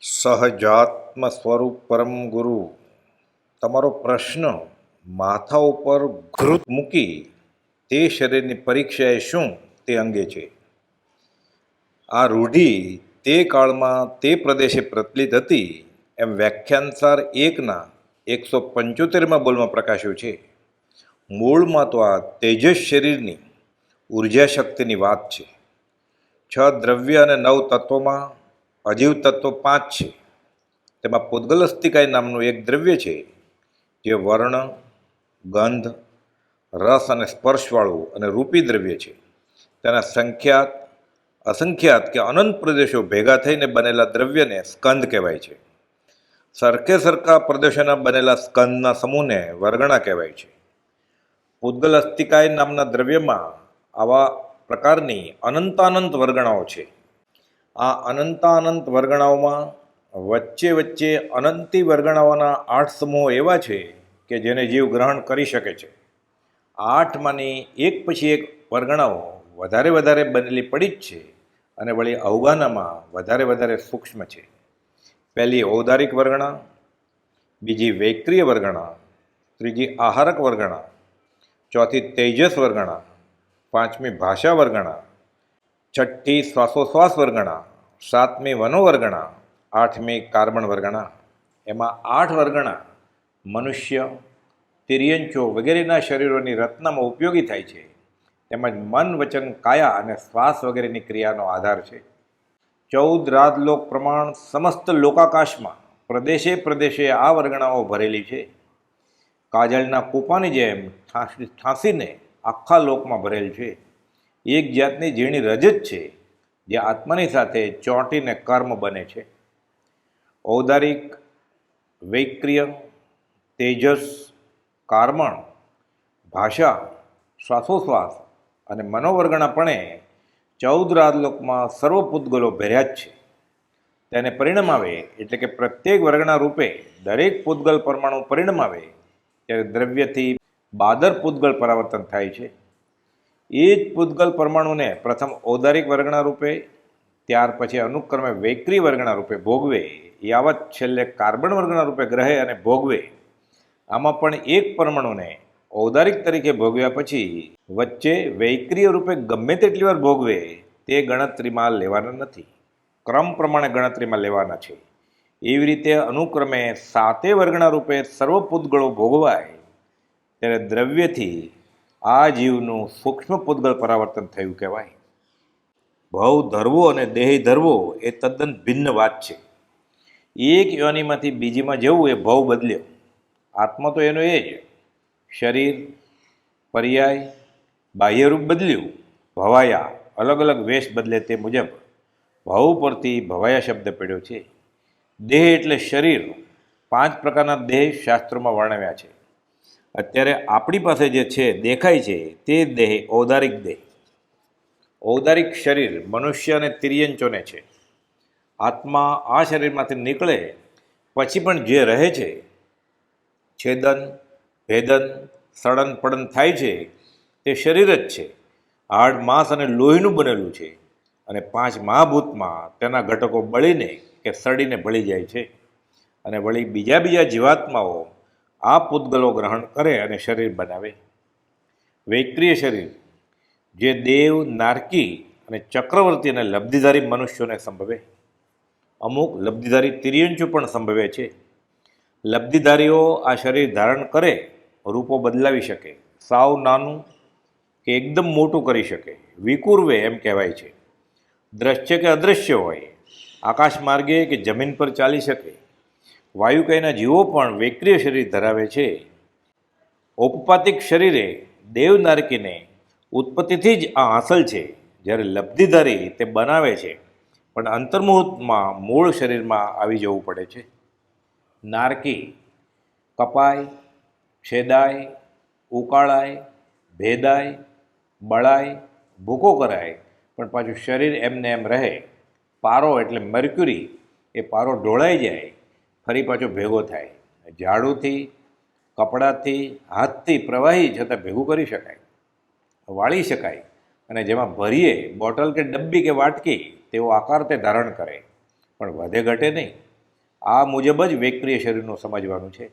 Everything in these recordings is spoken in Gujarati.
સહજાત્મ સ્વરૂપ પરમ ગુરુ. તમારો પ્રશ્ન માથા ઉપર ઘૃત મૂકી તે શરીરની પરીક્ષા એ શું તે અંગે છે. આ રૂઢિ તે કાળમાં તે પ્રદેશે પ્રચલિત હતી એમ વ્યાખ્યાનસાર એકના એકસો પંચોતેરમાં બોલમાં પ્રકાશ્યું છે. મૂળમાં તો આ તેજસ શરીરની ઊર્જા શક્તિની વાત છે. છ દ્રવ્ય અને નવ તત્વોમાં અજીવ તત્વો પાંચ છે. તેમાં પૂદગલસ્તિકાય નામનું એક દ્રવ્ય છે જે વર્ણ, ગંધ, રસ અને સ્પર્શવાળું અને રૂપી દ્રવ્ય છે. તેના સંખ્યાત, અસંખ્યાત કે અનંત પ્રદેશો ભેગા થઈને બનેલા દ્રવ્યને સ્કંદ કહેવાય છે. સરખે સરખા પ્રદેશોના બનેલા સ્કંદના સમૂહને વર્ગણા કહેવાય છે. પૂદગલ અસ્તિકાય નામના દ્રવ્યમાં આવા પ્રકારની અનંતાનંત વર્ગણાઓ છે. આ અનંતાનંત વર્ગણાઓમાં વચ્ચે વચ્ચે અનંતી વર્ગણાઓના આઠ સમૂહો એવા છે કે જેને જીવ ગ્રહણ કરી શકે છે. આઠમાંની એક પછી એક વર્ગણાઓ વધારે વધારે બનેલી પડી જ છે અને વળી અવગાનામાં વધારે વધારે સૂક્ષ્મ છે. પહેલી ઔદારિક વર્ગણા, બીજી વૈક્રિય વર્ગણા, ત્રીજી આહારક વર્ગણા, ચોથી તેજસ વર્ગણા, પાંચમી ભાષા વર્ગણા, છઠ્ઠી શ્વાસોશ્વાસ વર્ગણા સાતમી વનોવર્ગણા, આઠમી કાર્બન વર્ગણા, એમાં આઠ વર્ગણા મનુષ્ય, તિર્યંચો વગેરેના શરીરોની રત્નમાં ઉપયોગી થાય છે. તેમજ મન, વચન, કાયા અને શ્વાસ વગેરેની ક્રિયાનો આધાર છે. ચૌદ રાજલોક પ્રમાણ સમસ્ત લોકાકાશમાં પ્રદેશે પ્રદેશે આ વર્ગણાઓ ભરેલી છે. કાજળના કૂપાની જેમ ઠાંસી ઠાંસીને આખા લોકમાં ભરેલ છે. એક જાતની ઝીણી રજત છે. જે આત્માની સાથે ચોંટીને કર્મ બને છે. ઔદારિક, વૈક્રિય, તેજસ, કાર્મણ, ભાષા, શ્વાસોશ્વાસ અને મનોવર્ગણાપણે ચૌદ રાજલોકમાં સર્વ પૂતગલો ભર્યા જ છે. તેને પરિણામ આવે એટલે કે પ્રત્યેક વર્ગના રૂપે દરેક પૂતગલ પરમાણુ પરિણામ આવે ત્યારે દ્રવ્યથી બાદર પૂતગલ પરાવર્તન થાય છે. એ જ પૂતગલ પરમાણુને પ્રથમ ઔદારિક વર્ગના રૂપે, ત્યાર પછી અનુક્રમે વૈક્રી વર્ગના રૂપે ભોગવે, યાવત છેલ્લે કાર્બન વર્ગના રૂપે ગ્રહે અને ભોગવે. આમાં પણ એક પરમાણુને ઔદારિક તરીકે ભોગવ્યા પછી વચ્ચે વૈક્રિય રૂપે ગમે તેટલી વાર ભોગવે, તે ગણતરીમાં લેવાના નથી. ક્રમ પ્રમાણે ગણતરીમાં લેવાના છે. એવી રીતે અનુક્રમે સાતે વર્ગના રૂપે સર્વ પૂતગળો ભોગવાય, ત્યારે દ્રવ્યથી આ જીવનું સૂક્ષ્મ પૂતગળ પરાવર્તન થયું કહેવાય. ભવ ધરવો અને દેહ ધરવો એ તદ્દન ભિન્ન વાત છે. એક યોનિમાંથી બીજીમાં જવું એ ભવ બદલ્યો. આત્મા તો એનો એ જ. શરીર, પર્યાય, બાહ્યરૂપ બદલ્યું. ભવાયા અલગ અલગ વેશ બદલે તે મુજબ. ભવ પરથી ભવાયા શબ્દ પડ્યો છે. દેહ એટલે શરીર. પાંચ પ્રકારના દેહ શાસ્ત્રોમાં વર્ણવ્યા છે. અત્યારે આપણી પાસે જે છે, દેખાય છે, તે દેહ, ઔદારિક દેહ. ઔદારિક શરીર મનુષ્ય અને તિર્યંચોને છે. આત્મા આ શરીરમાંથી નીકળે, પછી પણ જે રહે છે, છેદન, ભેદન સડન પડન થાય છે, તે શરીર જ છે. હાડ માંસ અને લોહીનું બનેલું છે અને પાંચ મહાભૂતમાં તેના ઘટકો બળીને કે સડીને ભળી જાય છે. અને વળી બીજા બીજા જીવાત્માઓ આ પૂતગલો ગ્રહણ કરે અને શરીર બનાવે. વૈક્રિય શરીર, જે દેવ, નારકી અને ચક્રવર્તી અને લબ્ધિધારી મનુષ્યોને સંભવે. અમુક લબ્ધિધારી તિર્યંચુ પણ સંભવે છે. લબ્ધિધારીઓ આ શરીર ધારણ કરે, રૂપો બદલાવી શકે, સાવ નાનું કે એકદમ મોટું કરી શકે, વિકુરવે એમ કહેવાય છે. દ્રશ્ય કે અદૃશ્ય હોય, આકાશ માર્ગે કે જમીન પર ચાલી શકે વાયુકયના જીવો પણ વેક્રિય શરીર ધરાવે છે. ઔપપાતિક શરીરે દેવનારકીને ઉત્પત્તિથી જ આ હાંસલ છે. જ્યારે લબ્ધિધારી તે બનાવે છે, પણ અંતર્મુહૂર્તમાં મૂળ શરીરમાં આવી જવું પડે છે. નારકી, કપાય, છેદાય, ઉકાળાય, ભેદાય, બળાય, ભૂકો કરાય, પણ પાછું શરીર એમને એમ રહે. પારો એટલે મર્ક્યુરી, એ પારો ઢોળાઈ જાય. ફરી પાછો ભેગો થાય. ઝાડુથી, કપડાથી, હાથથી પ્રવાહી છતાં ભેગું કરી શકાય. વાળી શકાય. અને જેમાં ભરીએ, બોટલ કે ડબ્બી કે વાટકી તેવો આકાર તે ધારણ કરે. પણ વધે ઘટે નહીં. આ મુજબ જ વેક્રિય શરીરનું સમજવાનું છે.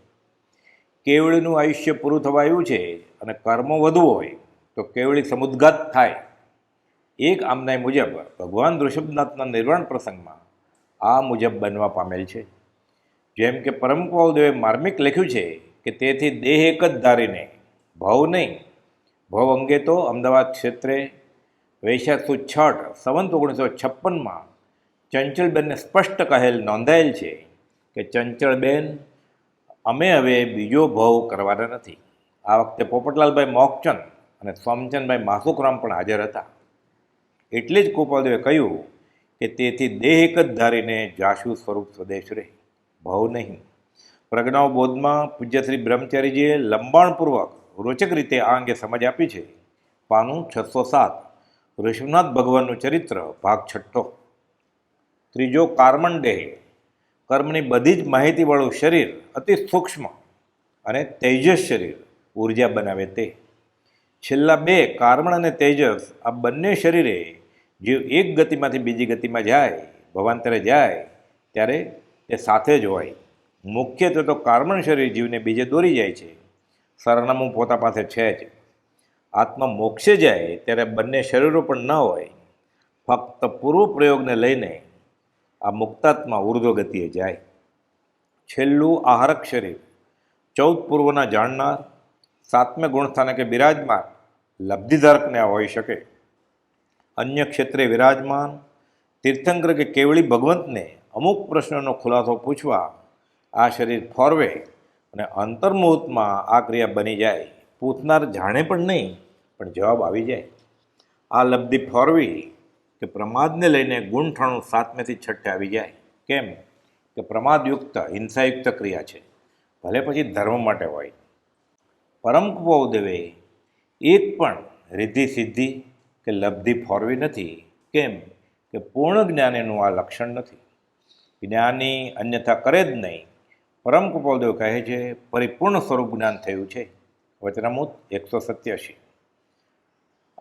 કેવળીનું આયુષ્ય પૂરું થવા આવ્યું છે અને કર્મો વધુ હોય, તો કેવળી સમુદ્ગાત થાય. એક આમનાય મુજબ ભગવાન ઋષભનાથના નિર્વાણ પ્રસંગમાં આ મુજબ બનવા પામેલ છે. જેમ કે પરમ દેવે માર્મિક લખ્યું છે કે તેથી દેહ એક જ ધારીને ભવ નહીં. ભવ અંગે તો અમદાવાદ ક્ષેત્રે વૈશાખ છઠ, સંવંત ઓગણીસો છપ્પનમાં ચંચળબેનને સ્પષ્ટ કહેલ નોંધાયેલ છે કે ચંચળબેન અમે હવે બીજો ભવ કરવાના નથી. આ વખતે પોપટલાલભાઈ મોકચંદ અને સ્વામચંદભાઈ માસુકરામ પણ હાજર હતા. એટલે જ ગોપાલદેવે કહ્યું કે તેથી દેહ એક જ ધારીને જાશુ સ્વરૂપ સ્વદેશ રહે. ભવ નહીં. પ્રજ્ઞાઓ બોધમાં પૂજ્ય શ્રી બ્રહ્મચારીજીએ લંબાણપૂર્વક રોચક રીતે આ અંગે સમજ આપી છે. પાનું છસો સાત. ઋષભનાથ ભગવાનનું ચરિત્ર ભાગ છઠ્ઠો. ત્રીજો કાર્મણ દેહ કર્મની બધી જ માહિતીવાળું શરીર અતિ સૂક્ષ્મ અને તેજસ શરીર ઊર્જા બનાવે તે. છેલ્લા બે કાર્મણ અને તેજસ આ બંને શરીરે જીવ એક ગતિમાંથી બીજી ગતિમાં જાય, ભવાંતરે જાય, ત્યારે તે સાથે જ હોય. મુખ્યત્વે તો કાર્બન શરીર જીવને બીજે દોરી જાય છે. સરનામું પોતા પાસે છે જ. આત્મા મોક્ષે જાય ત્યારે બંને શરીરો પણ ન હોય. ફક્ત પૂર્વ પ્રયોગને લઈને આ મુક્તાત્મા ઉર્ધ્વ ગતિએ જાય. છેલ્લું આહારક શરીર. ચૌદ પૂર્વના જાણનાર, સાતમે ગુણસ્થાને કે બિરાજમાન, લબ્ધિધારકને આ હોઈ શકે. અન્ય ક્ષેત્રે વિરાજમાન તીર્થંકર કે કેવળી ભગવંતને અમુક પ્રશ્નોનો ખુલાસો પૂછવા આ શરીર ફોરવે અને અંતર્મુહૂર્તમાં આ ક્રિયા બની જાય. પૂછનાર જાણે પણ નહીં, પણ જવાબ આવી જાય. આ લબ્ધિ ફોરવી કે પ્રમાદને લઈને ગુણઠાણું સાતમેથી છઠ્ઠે આવી જાય. કેમ? કે પ્રમાદયુક્ત, હિંસાયુક્ત ક્રિયા છે. ભલે પછી ધર્મ માટે હોય. પરમ કુપોદેવે એક પણ રિદ્ધિ સિદ્ધિ કે લબ્ધિ ફોરવી નથી. કેમ? કે પૂર્ણ જ્ઞાનીનું આ લક્ષણ નથી. જ્ઞાની અન્યથા કરે જ નહીં. પરમ કૃપાલદેવ કહે છે, પરિપૂર્ણ સ્વરૂપ જ્ઞાન થયું છે. વચનામૂત એકસો સત્યાસી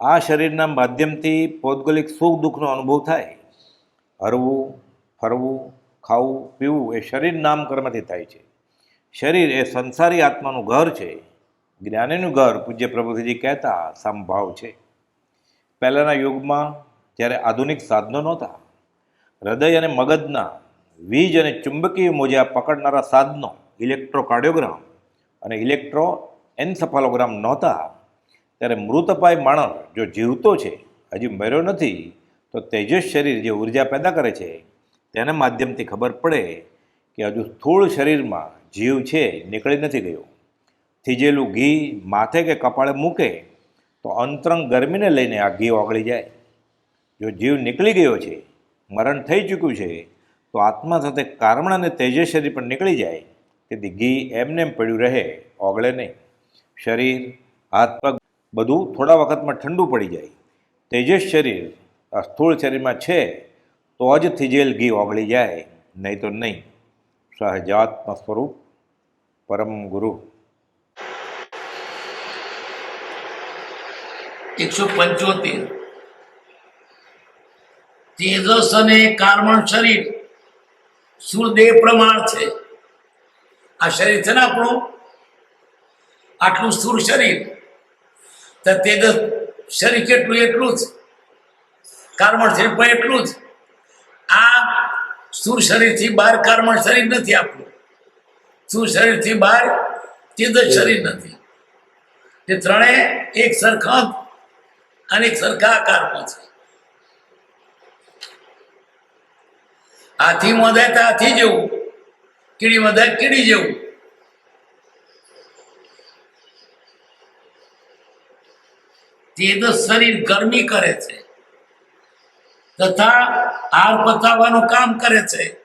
આ શરીરના માધ્યમથી પૌદ્ગલિક સુખ દુઃખનો અનુભવ થાય. હરવું, ફરવું, ખાવું, પીવું એ શરીર નામ કર્મથી થાય છે. શરીર એ સંસારી આત્માનું ઘર છે. જ્ઞાનીનું ઘર પૂજ્ય પ્રભુજી કહેતા સમભાવ છે. પહેલાંના યુગમાં જ્યારે આધુનિક સાધનો નહોતા, હૃદય અને મગજના વીજ અને ચુંબકીય મોજા પકડનારા સાધનો, ઇલેક્ટ્રોકાર્ડિયોગ્રામ અને ઇલેક્ટ્રો એન્સફાલોગ્રામ નહોતા. ત્યારે મૃતપાય માણસ જો જીવતો છે, હજી મર્યો નથી, તો તેજસ શરીર જે ઊર્જા પેદા કરે છે, તેના માધ્યમથી ખબર પડે કે હજુ સ્થૂળ શરીરમાં જીવ છે, નીકળી નથી ગયો. થીજેલું ઘી માથે કે કપાળે મૂકે, તો અંતરંગ ગરમીને લઈને આ ઘી ઓગળી જાય. જો જીવ નીકળી ગયો છે, મરણ થઈ ચૂક્યું છે તો આત્મા સાથે કાર્મણ અને શરીર પણ નીકળી જાય. તેથી ઘી એમને એમ પડ્યું રહે, ઓગળે નહીં. શરીર, હાથ પગ બધું થોડા વખતમાં ઠંડુ પડી જાય. તેજસ શરીર આ સ્થૂળ શરીરમાં છે, તો જ થીજેલ ઘી ઓગળી જાય, નહીં તો નહીં. સહજાત્મ સ્વરૂપ પરમ ગુરુ. એકસો પંચોતેર. તેજસ અને કાર્બન શરીર સૂર્યદેહ પ્રમાણ છે. આ શરીર છે ને આપણું? આટલું સ્થૂળ શરીર. તો તેજસ શરીર કેટલું? એટલું જ. કાર્બન શરીર પણ એટલું જ. આ સ્થૂળ શરીરથી બહાર કાર્બન શરીર નથી આપણું. સ્થૂળ શરીરથી બહાર તેજસ શરીર નથી. તે ત્રણેય એક સરખા અને એક સરખા આકારમાં છે. હાથી મધાય તો હાથી જેવું. કીડી મધાય કીડી જેવું. તે તો શરીર ગરમી કરે છે. તથા હાર પતાવવાનું કામ કરે છે.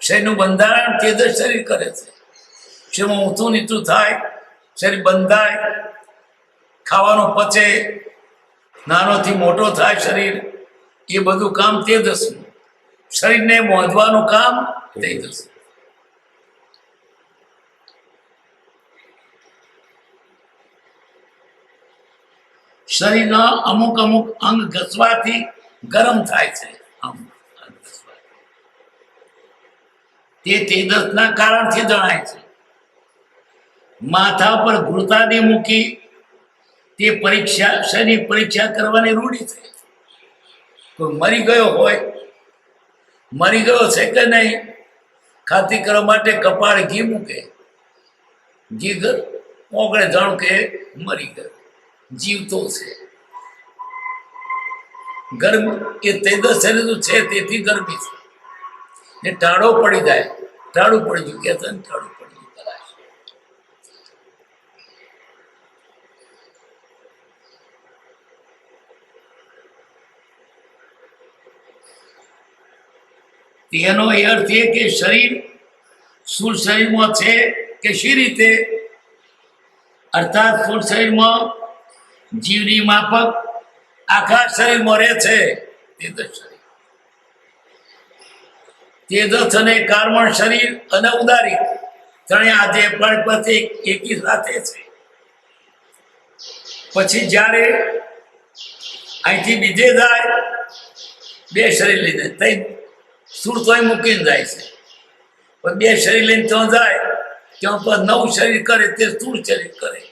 શરીરનું બંધારણ તે તો શરીર કરે છે. શરીરમાં ઊંચું નીચું થાય, શરીર બંધાય, ખાવાનું પચે નાનોથી મોટો થાય શરીર, એ બધું કામ તેજસનું શરીરને મોંધવાનું કામ તેજસ શરીરના અમુક અમુક અંગ ઘસવાથી ગરમ થાય છે. તે તેજસના કારણથી જણાય છે. માથા પર ઘૃતાદી મૂકી તે પરીક્ષા શરીર પરીક્ષા કરવાની રૂઢી છે. કોઈ મરી ગયો હોય મરી ગયો છે કે નહીં? ખાતી કરવા માટે કપાળ ઘી મૂકે. ઘી ઘર ઓગળે જાણું કે મરી ગયો. જીવતો છે. ગરમ એ તેજસ શરીર છે તેથી ગરમી છે. ને ટાળો પડી જાય. ટાળું પડી ગયું કે ને ટાળું પડી ગયું કદાચ તેનો એ અર્થ એ કે શરીર સ્થૂળ શરીરમાં છે કે શી રીતે? અર્થાત સ્થૂળ શરીરમાં જીવની માફક આખા શરીરમાં રહે છે, તેજસ શરીર. તેજસ અને કાર્બન શરીર અને ઉદારી ત્રણે આજે પણ પછી એકી સાથે છે. પછી જ્યારે અહીંથી બીજે જાય, બે શરીર લઈને તઈ સ્થૂળ તોય મૂકીને જાય છે. પણ બે શરીર લઈને ત્યાં જાય ત્યાં પર નવું શરીર કરે, તે સ્થૂળ શરીર કરે.